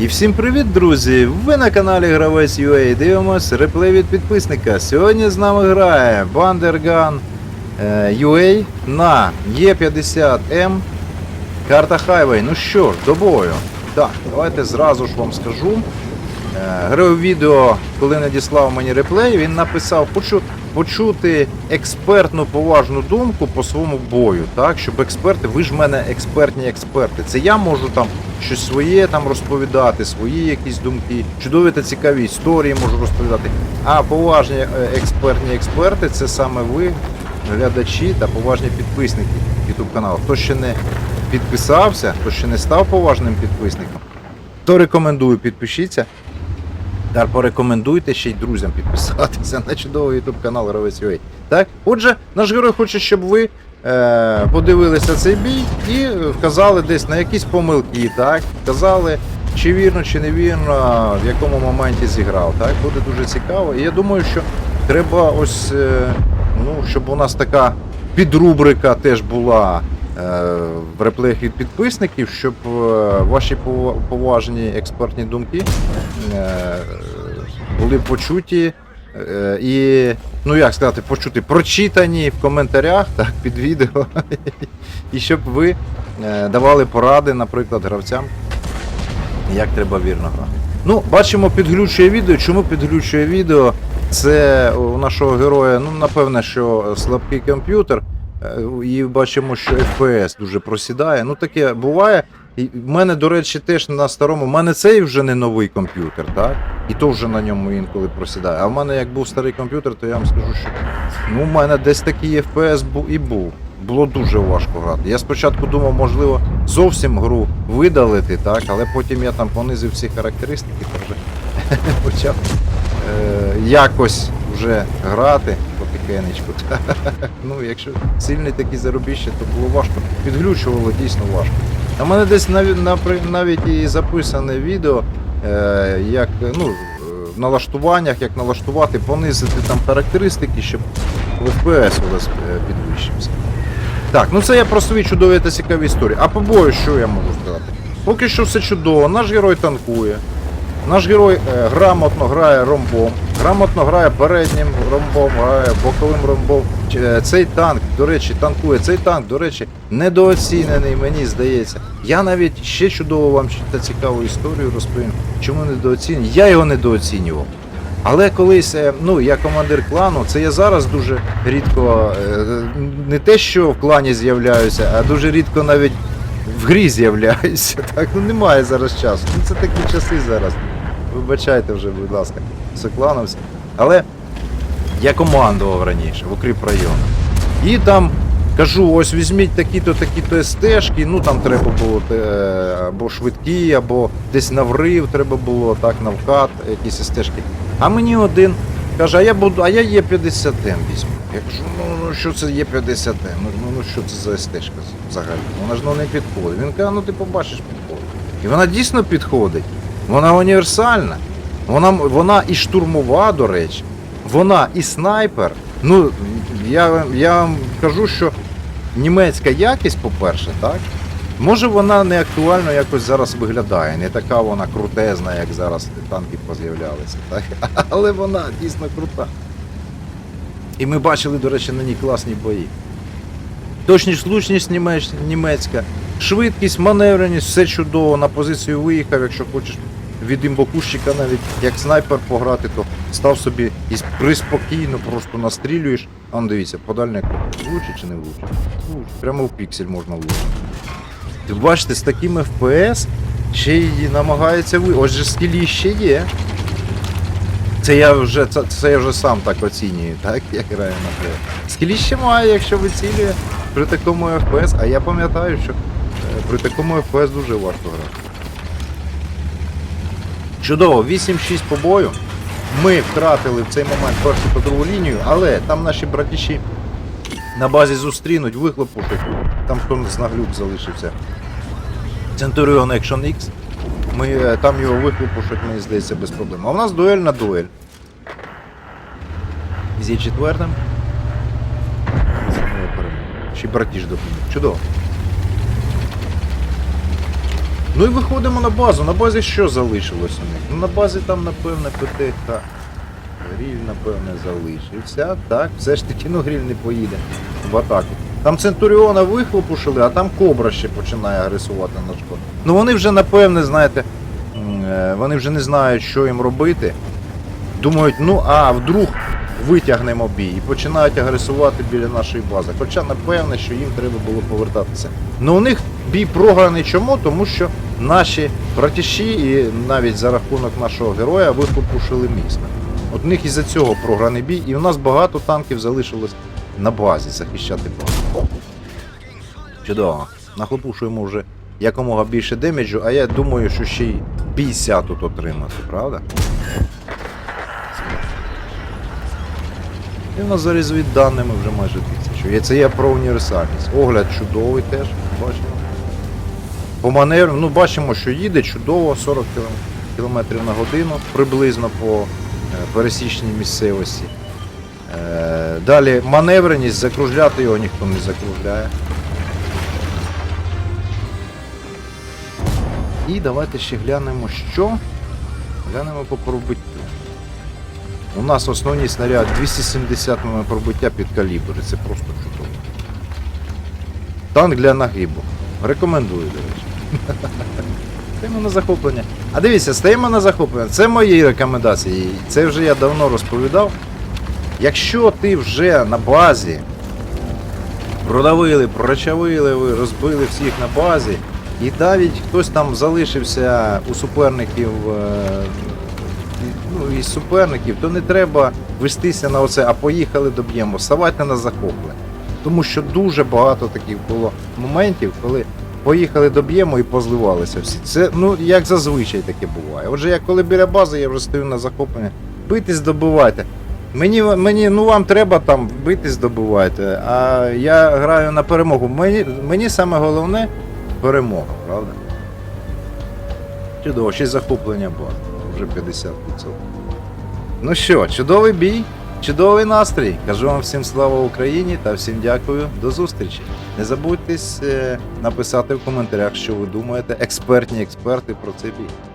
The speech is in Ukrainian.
І всім привіт, друзі! Ви на каналі Гравець UA дивимось реплей від підписника. Сьогодні з нами грає Bandergun е, UA на Е50М карта Highway. Ну що ж, до бою. Так, давайте зразу ж вам скажу. Е, Грав відео, коли надіслав мені реплей, він написав почу, почути експертну поважну думку по своєму бою. Так, щоб експерти, ви ж мене експертні експерти. Це я можу там щось своє там розповідати, свої якісь думки, чудові та цікаві історії можу розповідати. А поважні е, експертні експерти це саме ви, глядачі та поважні підписники YouTube каналу. Хто ще не підписався, хто ще не став поважним підписником, то рекомендую підпишіться. Та порекомендуйте ще й друзям підписатися на чудовий YouTube канал Гравець UA. Так? Отже, наш герой хоче, щоб ви е, подивилися цей бій і вказали десь на якісь помилки, так? Вказали, чи вірно, чи невірно, в якому моменті зіграв. Так? Буде дуже цікаво. І я думаю, що треба ось, е, ну, щоб у нас така підрубрика теж була. Е, В реплеях від підписників, щоб е, ваші поважні експертні думки е, були почуті і, ну як сказати, почуті, прочитані в коментарях так, під відео. І щоб ви давали поради, наприклад, гравцям, як треба вірно грати. Ну, бачимо, підглючує відео. Чому підглючує відео? Це у нашого героя, ну, напевне, що слабкий комп'ютер. Е, І бачимо, що FPS дуже просідає. Ну, таке буває. І в мене, до речі, теж на старому. У мене цей вже не новий комп'ютер, так? І то вже на ньому інколи просідає. А в мене як був старий комп'ютер, то я вам скажу, що ну, у мене десь такий FPS був і був. Було дуже важко грати. Я спочатку думав, можливо, зовсім гру видалити, так, але потім я там понизив всі характеристики, то вже почав е, якось вже грати потихенечку. ну, якщо сильний такий заробіще, то було важко. Підглючувало дійсно важко. А мене десь навіть, і записане відео, е, як ну, е, в налаштуваннях, як налаштувати, понизити там характеристики, щоб FPS у вас е, підвищився. Так, ну це я про свої чудові та цікаві історії. А по бою що я можу сказати? Поки що все чудово, наш герой танкує. Наш герой грамотно грає ромбом, грамотно грає переднім ромбом, грає боковим ромбом. Е, Цей танк, до речі, танкує. Цей танк, до речі, недооцінений, мені здається. Я навіть ще чудово вам та цікаву історію розповім. Чому недооцінений? Я його недооцінював. Але колись, е, ну я командир клану, це я зараз дуже рідко, е, не те, що в клані з'являюся, а дуже рідко навіть в грі з'являюся. Так, ну немає зараз часу. Ну це такі часи зараз. Вибачайте вже, будь ласка, соклановці. Але я командував раніше в укріп району. І там кажу, ось візьміть такі-то, такі-то стежки, ну там треба було е, або швидкі, або десь наврив треба було, так, навкат, якісь стежки. А мені один каже, а я буду, а я є 50 м візьму. Я кажу, ну, ну що це є 50 м? Ну, ну, що це за стежка взагалі? Вона ж ну, не підходить. Він каже, ну ти побачиш підходить. І вона дійсно підходить. Вона універсальна. Вона, вона і штурмова, до речі. Вона і снайпер. Ну, я, я вам кажу, що німецька якість, по-перше, так? Може вона не актуально якось зараз виглядає, не така вона крутезна, як зараз танки поз'являлися, так? Але вона дійсно крута. І ми бачили, до речі, на ній класні бої. Точність, влучність німеч- німецька, швидкість, маневреність, все чудово, на позицію виїхав, якщо хочеш від імбокущика навіть як снайпер пограти, то став собі і приспокійно просто настрілюєш. А он дивіться, подальник влучить чи не влучить? Влучить. Прямо в піксель можна влучити. Бачите, з таким FPS ще й намагається ви. Ось же скілі ще є. Це я вже це, це я вже сам так оцінюю, так? Я граю на плеєр. Скілі ще має, якщо вицілює при такому FPS, а я пам'ятаю, що е, при такому FPS дуже важко грати. Чудово, 8-6 по бою. Ми втратили в цей момент першу та другу лінію, але там наші братіші на базі зустрінуть, вихлопушать. Там хто з наглюк залишився. Centurion Action X. Ми е, там його вихлопушать, мені здається, без проблем. А в нас дуель на дуель. Зі четвертим. Ще й братіж допоміг. Чудово. Ну і виходимо на базу. На базі що залишилось у них? Ну на базі там, напевне, ПТХ. Гріль, напевне, залишився. Так, все ж таки, ну гріль не поїде в атаку. Там Центуріона вихлопушили, а там Кобра ще починає агресувати на шкоду. Ну вони вже, напевне, знаєте, е, вони вже не знають, що їм робити. Думають, ну а вдруг витягнемо бій і починають агресувати біля нашої бази. Хоча напевне, що їм треба було повертатися. Ну у них бій програний чому? Тому що наші братіші і навіть за рахунок нашого героя вихлопушили місто. От у них із-за цього програний бій, і у нас багато танків залишилось на базі захищати базу. Чудово. Нахлопушуємо вже якомога більше демеджу, а я думаю, що ще й 50 тут отримати, правда? І в нас за розвідданими вже майже тисячу. Це я про універсальність. Огляд чудовий теж, бачимо. По маневру, ну бачимо, що їде чудово, 40 км на годину приблизно по е, пересічній місцевості. Е, Далі маневреність, закружляти його ніхто не закружляє. І давайте ще глянемо, що. Глянемо по пробиттю. У нас основний снаряд 270 мм пробиття під калібр. Це просто чудово. Танк для нагибу. Рекомендую, до речі. Стаємо на захоплення. А дивіться, стаємо на захоплення. Це мої рекомендації. Це вже я давно розповідав. Якщо ти вже на базі продавили, прорачавили, ви розбили всіх на базі, і навіть хтось там залишився у суперників, е, ну, із суперників, то не треба вестися на оце, а поїхали доб'ємо, ставайте на захоплення. Тому що дуже багато таких було моментів, коли поїхали доб'ємо і позливалися всі. Це ну як зазвичай таке буває. Отже, я коли біля бази, я вже стою на захоплення, битись добивайте. Мені, мені, ну вам треба там битись добивайте, а я граю на перемогу. Мені, мені саме головне перемога, правда? Чудово, ще захоплення бази. Вже 50%. Ну що, чудовий бій, чудовий настрій. Кажу вам всім слава Україні та всім дякую. До зустрічі. Не забудьте е, написати в коментарях, що ви думаєте, експертні експерти про цей бій.